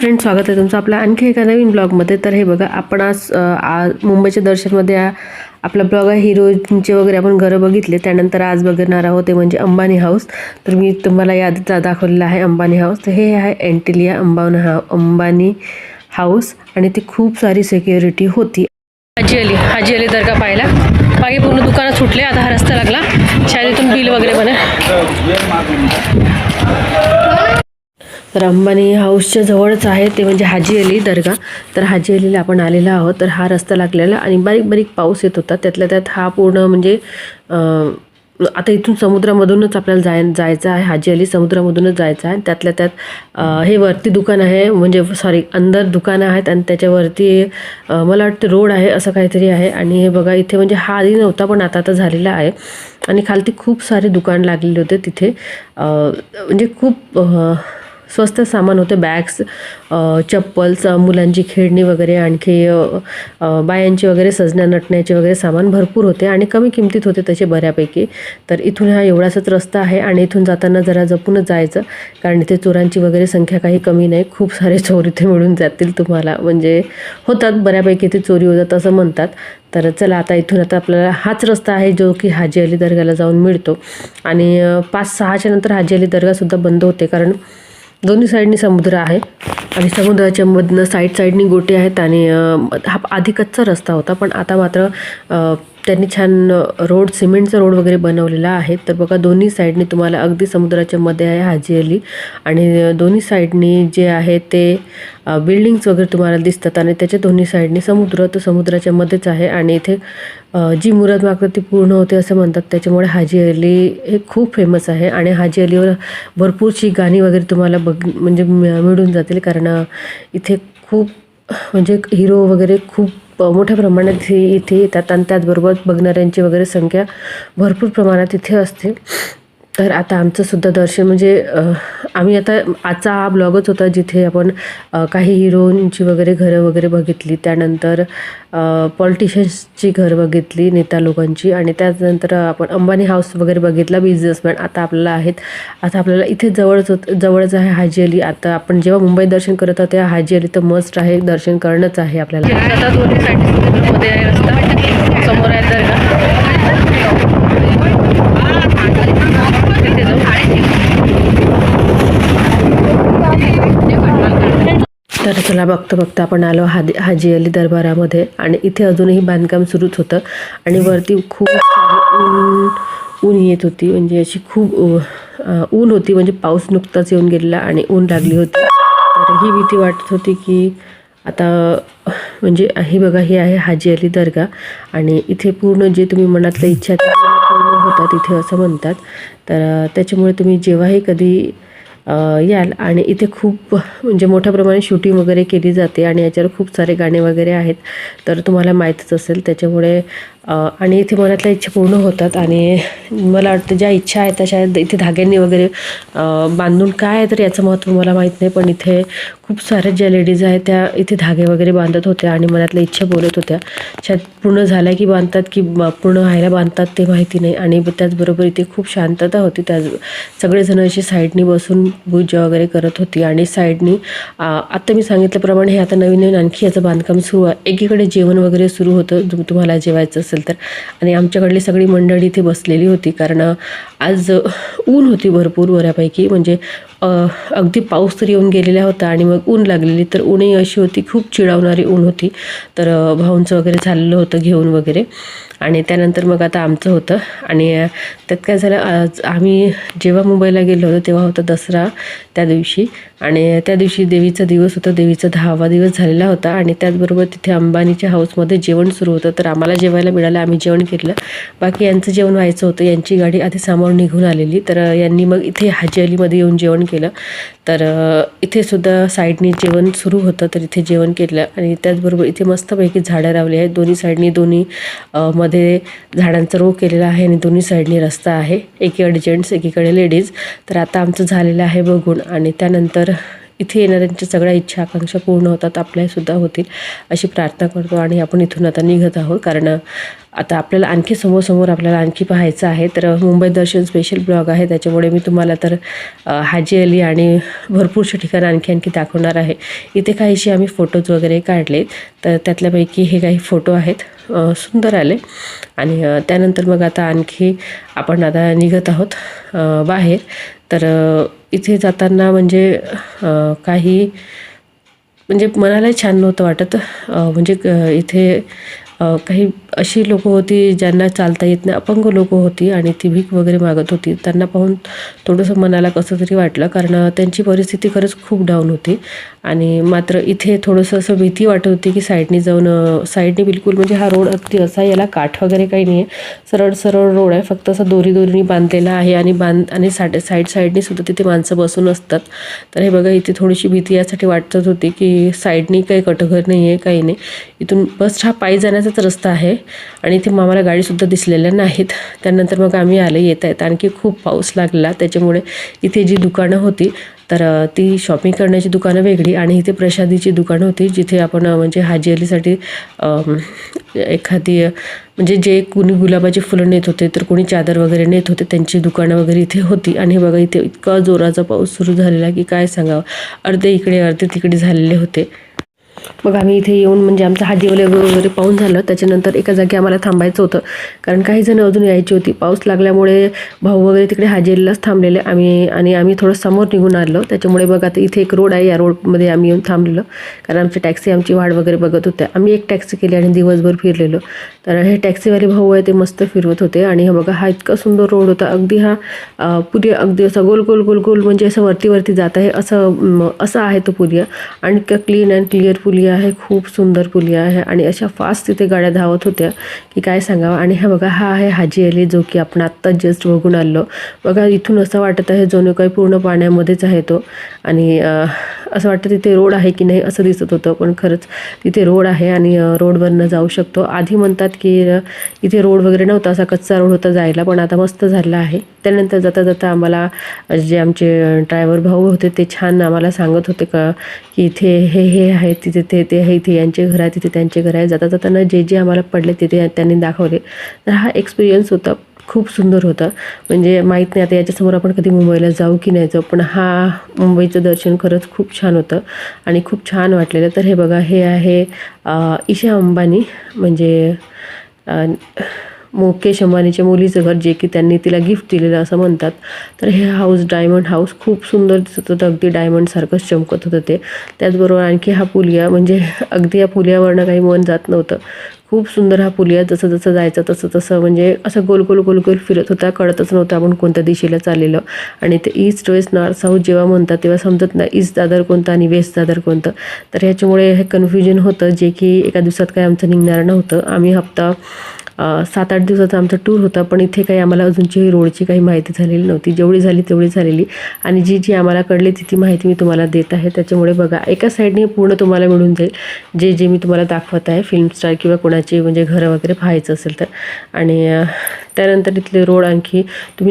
Friend स्वागत आहे तुमचं आपल्या आणखी एका नवीन ब्लॉगमध्ये तर हे बघा आपण आज मुंबईच्या दर्शनमध्ये आपला ब्लॉग आहे हिरोचे वगैरे आपण घरं बघितले. त्यानंतर आज बघणार आहोत ते म्हणजे अंबानी हाऊस तर मी तुम्हाला यादीचा दाखवलेला आहे अंबानी हाऊस तर हे आहे एंटिलिया अंबानी हा अंबानी हाऊस आणि ती खूप सारी सिक्युरिटी होती. हाजी अली हाजी अली दर्गा पाहिला बाकी पूर्ण दुकानात सुटले आता हा रस्ता लागला. शायद इथून बिल वगैरे बने तर अंबानी हाऊसच्या जवळच आहे ते म्हणजे हाजी अली दर्गा. तर हाजी अलीला आपण आलेलो आहोत. तर हा रस्ता लागलेला आणि बारीक बारीक पाऊस येत होता. त्यातल्या त्यात हा पूर्ण म्हणजे आता इथून समुद्रामधूनच आपल्याला जाय जायचं आहे. हाजी अली समुद्रामधूनच जायचं आहे. त्यातल्या त्यात हे वरती दुकान आहे. म्हणजे सॉरी अंदर दुकानं आहेत आणि त्याच्यावरती मला वाटतं रोड आहे असं काहीतरी आहे. आणि हे बघा इथे म्हणजे हा आधी नव्हता पण आता आता झालेला आहे. आणि खालती खूप सारे दुकान लागलेले होते तिथे. म्हणजे खूप स्वस्त सामान होते. बॅग्स चप्पल्स मुलांची खेळणी वगैरे आणखी बायांची वगैरे सजण्या नटण्याचे वगैरे सामान भरपूर होते आणि कमी किमतीत होते तसे बऱ्यापैकी. तर इथून हा एवढासाच रस्ता आहे आणि इथून जाताना जरा जपूनच जायचं कारण इथे चोरांची वगैरे संख्या काही कमी नाही. खूप सारे चोर इथे मिळून जातील तुम्हाला. म्हणजे होतात बऱ्यापैकी इथे चोरी होतात असं म्हणतात. तर चला आता इथून आता आपल्याला हाच रस्ता आहे जो की हाजी अली दर्गाला जाऊन मिळतो. आणि पाच सहाच्या नंतर हाजी अली दर्गासुद्धा बंद होते. कारण दोन्ही साईडनी समुद्र आहे. आणि समुद्राच्या मधनं साईड साईडनी गोटे आहेत आणि हा आधी कच्चा रस्ता होता पण आता मात्र त्यांनी छान रोड सिमेंटचा रोड वगैरे बनवलेला आहे. तर बघा दोन्ही साईडनी तुम्हाला अगदी समुद्राच्या मध्ये आहे हाजी अली. आणि दोन्ही साईडनी जे आहे ते बिल्डिंग्स वगैरे तुम्हाला दिसतात. आणि त्याच्या दोन्ही साईडनी समुद्र तर समुद्राच्या मध्येच आहे. आणि इथे जी मुरद मागतात ती पूर्ण होते असं म्हणतात त्याच्यामुळे हाजी अली हे खूप फेमस आहे. आणि हाजी अलीवर भरपूरशी गाणी वगैरे तुम्हाला बघ म्हणजे मिळून जातील. कारण इथे खूप म्हणजे हिरो वगैरे खूप मोठ्या प्रमाणात इथे इथे येतात आणि त्याचबरोबर बघणाऱ्यांची वगैरे संख्या भरपूर प्रमाणात इथे असते. तर आता आमचं सुद्धा दर्शन म्हणजे आम्ही आता आजचा हा ब्लॉगच होता जिथे आपण काही हिरोईनची वगैरे घरं वगैरे बघितली त्यानंतर पॉलिटिशियन्सची घर बघितली नेता लोकांची आणि त्यानंतर आपण अंबानी हाऊस वगैरे बघितला बिझनेसमॅन. आता आपल्याला आहेत आता आपल्याला इथे जवळच होत जवळच आहे हाजी अली. आता आपण जेव्हा मुंबईत दर्शन करत आहोत तेव्हा हाजी अली तर मस्ट आहे दर्शन करणंच आहे आपल्याला. समोर आहे दर्गा तिथे तर चला बघता बघता आपण आलो हादी हाजी अली दरबारामध्ये आणि इथे अजूनही बांधकाम सुरूच होतं. आणि वरती खूप ऊन ऊन येत होती. म्हणजे अशी खूप ऊन होती. म्हणजे पाऊस नुकताच येऊन गेलेला आणि ऊन लागली होती. तर ही भीती वाटत होती की आता म्हणजे हे बघा हे आहे हाजी अली दर्गा. आणि इथे पूर्ण जे तुम्ही मनातल्या इच्छा पूर्ण होतात इथे असं म्हणतात. तर त्याच्यामुळे तुम्ही जेव्हाही कधी याल. आणि इथे खूप म्हणजे मोठ्या प्रमाणात शूटिंग वगैरे केली जाते आणि याच्यावर खूप सारे गाणे वगैरे आहेत. तर तुम्हाला माहीतच असेल त्याच्यामुळे आणि इथे मनातल्या इच्छा पूर्ण होतात आणि मला वाटतं ज्या इच्छा आहेत त्या इथे धाग्यांनी वगैरे बांधून काय आहे तर याचं महत्त्व मला माहीत नाही पण इथे खूप साऱ्या ज्या लेडीज आहेत त्या इथे धागे वगैरे बांधत होत्या आणि मनातल्या इच्छा बोलत होत्या. शायद पूर्ण झाल्या की बांधतात की पूर्ण व्हायला बांधतात ते माहिती नाही आणि त्याचबरोबर इथे खूप शांतता होती. त्याच सगळेजण अशी साईडनी बसून पूजा वगैरे करत होती आणि साईडनी आत्ता मी सांगितल्याप्रमाणे हे आता नवीन नवीन आणखी याचं बांधकाम सुरू आहे. एकीकडे जेवण वगैरे सुरू होतं तुम्हाला जेवायचं असेल तर. आणि आमच्याकडली सगळी मंडळी इथे बसलेली होती कारण आज ऊन होती भरपूर बऱ्यापैकी. म्हणजे अगदी पाऊस तर येऊन गेलेला होता आणि मग ऊन लागलेली. तर ऊनही अशी होती खूप चिडावणारी ऊन होती. तर भाऊंचं वगैरे झालेलं होतं घेऊन वगैरे. आणि त्यानंतर मग आता आमचं होतं. आणि त्यात काय झालं आज आम्ही जेव्हा मुंबईला गेलो होतो तेव्हा होता दसरा त्या दिवशी. आणि त्या दिवशी देवीचा दिवस होता देवीचा दहावा दिवस झालेला होता. आणि त्याचबरोबर तिथे अंबानीच्या हाऊसमध्ये जेवण सुरू होतं. तर आम्हाला जेवायला मिळालं आम्ही जेवण केलं बाकी यांचं जेवण व्हायचं होतं. यांची गाडी आधी समोर निघून आलेली. तर यांनी मग इथे हाजी अलीमध्ये येऊन जेवण केलं. तर इथे सुद्धा साईडनी जेवण सुरू होतं तर इथे जेवण केलं आणि त्याचबरोबर इथे मस्तपैकी झाडं लावली आहेत. दोन्ही साईडनी दोन्ही मध्ये झाडांचा रोग केलेला आहे आणि दोन्ही साईडनी रस्ता आहे. एकीकडे जेंट्स एकीकडे लेडीज. तर आता आमचं झालेलं आहे बघून आणि त्यानंतर इथे येणाऱ्यांच्या सगळ्या इच्छा आकांक्षा पूर्ण होतात आपल्यासुद्धा होतील अशी प्रार्थना करतो आणि आपण इथून आता निघत आहोत. कारण आता आपल्याला आणखी समोर आपल्याला आणखी पाहायचं आहे. तर मुंबई दर्शन स्पेशल ब्लॉग आहे. त्याच्यामुळे मी तुम्हाला तर हाजी अली आणि भरपूरशा ठिकाणं आणखी आणखी दाखवणार आहे. इथे काहीशी आम्ही फोटोज वगैरे काढले तर त्यातल्यापैकी हे काही फोटो आहेत. सुंदर आले. आणि त्यानंतर मग आता आणखी आपण आता निघत आहोत बाहेर. तर इथे जाताना म्हणजे काही म्हणजे मनालाही छान नव्हतं वाटत. म्हणजे इथे काही अशी लोक होती ज्यांना चालता येत नाही अपंग लोक होती आणि ती भीक वगैरे मागत होती. त्यांना पाहून थोडंसं मनाला कसं तरी वाटलं कारण त्यांची परिस्थिती खरंच खूप डाऊन होती. आणि मात्र इथे थोडंसं असं भीती वाटत होती की साईडनी जाऊन साईडने साईडनी बिलकुल म्हणजे हा रोड अगदी असा याला काठ वगैरे काही नाही आहे सरळ सरळ रोड आहे फक्त असा दोरी दोरीने बांधलेला आहे आणि बांध आणि साड साईड साईडनी सुद्धा तिथे माणसं बसून असतात. तर हे बघा इथे थोडीशी भीती यासाठी वाटत होती की साईडनी काही कटघर नाही आहे काही नाही. इथून बस हा पायी जाण्याचाच रस्ता आहे. आणि इथे मामाला गाडीसुद्धा दिसलेल्या नाहीत. त्यानंतर मग आम्ही आले येत आहेत आणखी खूप पाऊस लागला. त्याच्यामुळे इथे जी दुकानं होती तर ती शॉपिंग करण्याची दुकानं वेगळी आणि इथे प्रसादीची दुकानं होती जिथे आपण म्हणजे हाजी अलीसाठी एखादी म्हणजे जे कुणी गुलाबाची फुलं नेत होते तर कोणी चादर वगैरे नेत होते त्यांची दुकानं वगैरे इथे होती. आणि बघा इथे इतका जोराचा पाऊस सुरू झालेला की काय सांगावं. अर्धे इकडे अर्धे तिकडे झालेले होते. मग आम्ही इथे येऊन म्हणजे आमचं हाजीवाले वगैरे पाहून झालं. त्याच्यानंतर एका जागी आम्हाला थांबायचं होतं. कारण काही जण अजून यायची होती. पाऊस लागल्यामुळे भाऊ वगैरे तिकडे हाजेरीलाच थांबलेले. आम्ही आणि आम्ही थोडं समोर निघून आलो. त्याच्यामुळे बघा आता इथे एक रोड आहे. या रोडमध्ये आम्ही येऊन थांबलेलो. कारण आमची टॅक्सी आमची वाढ वगैरे बघत होत्या. आम्ही एक टॅक्सी केली आणि दिवसभर फिरलेलो. तर हे टॅक्सीवाले भाऊ आहे ते मस्त फिरवत होते. आणि हे बघा हा इतका सुंदर रोड होता. अगदी हा अं, पुलिया अगदी असा गोल गोल गोल गोल म्हणजे असं वरती वरती जात आहे. असं असं आहे तो पुलिया आणि इतका क्लीन अँड क्लिअर पुलिया आहे खूप सुंदर पुलिया आहे आणि अशा फास्ट तिथे गाड्या धावत होत्या की काय सांगावं? आणि हा बघा हा आहे हाजी अली जो की आपण आत्ता जस्ट बघून आलो. बघा इथून असं वाटत आहे जणू काही पूर्ण पाण्यामध्येच आहे तो. आणि असं वाटतं तिथे रोड आहे की नाही असं दिसत होतं पण खरंच तिथे रोड आहे आणि रोडवरनं जाऊ शकतो. आधी म्हणतात की इथे रोड वगैरे नव्हता असा कच्चा रोड होता जायला पण आता मस्त झाला आहे. त्यानंतर जाता जाता आम्हाला जे आमचे ड्रायव्हर भाऊ होते ते छान आम्हाला सांगत होते का की इथे हे हे आहे तिथे ते ते आहे इथे यांचे घर आहे तिथे त्यांचे घर आहे. जाता जाताना जे जे आम्हाला पडले तिथे त्यांनी दाखवले. तर हा एक्सपिरियन्स होता. खूप सुंदर होता. म्हणजे माहीत नाही आता याच्यासमोर आपण कधी मुंबईला जाऊ की नाही जाऊ पण हा मुंबईचं दर्शन खरंच खूप छान होतं आणि खूप छान वाटलेलं. तर हे बघा हे आहे ईशा अंबानी म्हणजे मुकेश अंबानीच्या मुलीचं घर जे की त्यांनी तिला गिफ्ट दिलेलं असं म्हणतात. तर हे हाऊस डायमंड हाऊस खूप सुंदर दिसत होतं. अगदी डायमंडसारखंच चमकत होतं ते. त्याचबरोबर आणखी हा पुलिया म्हणजे अगदी या पुलियावरनं काही मन जात नव्हतं. खूप सुंदर हा पुलिया जसं जसं जायचं तसं तसं म्हणजे असं गोल गोल गोल गोल फिरत होता. कळतच नव्हतं आपण कोणत्या दिशेला चाललेलं. आणि ते ईस्ट वेस्ट नॉर्थ साऊथ जेव्हा म्हणतात तेव्हा समजत नाही ईस्ट दादर कोणतं आणि वेस्ट दादर कोणतं. तर ह्याच्यामुळे हे कन्फ्युजन होतं जे की एका दिवसात काय आमचं निघणार नव्हतं. आम्ही हप्ता सात आठ दिवसाचा आमचा टूर होता पण इथे काही आम्हाला अजूनची रोडची काही माहिती झालेली नव्हती. जेवढी झाली तेवढी झालेली. आणि जी जी आम्हाला कळली ती ती माहिती मी तुम्हाला देत आहे. त्याच्यामुळे बघा एका साईडने पूर्ण तुम्हाला मिळून जाईल. जे जे मी तुम्हाला दाखवत आहे फिल्म स्टार किंवा कोणाची म्हणजे घरं वगैरे पाहायचं असेल तर. आणि त्यानंतर इथले रोड आणखी तुम्ही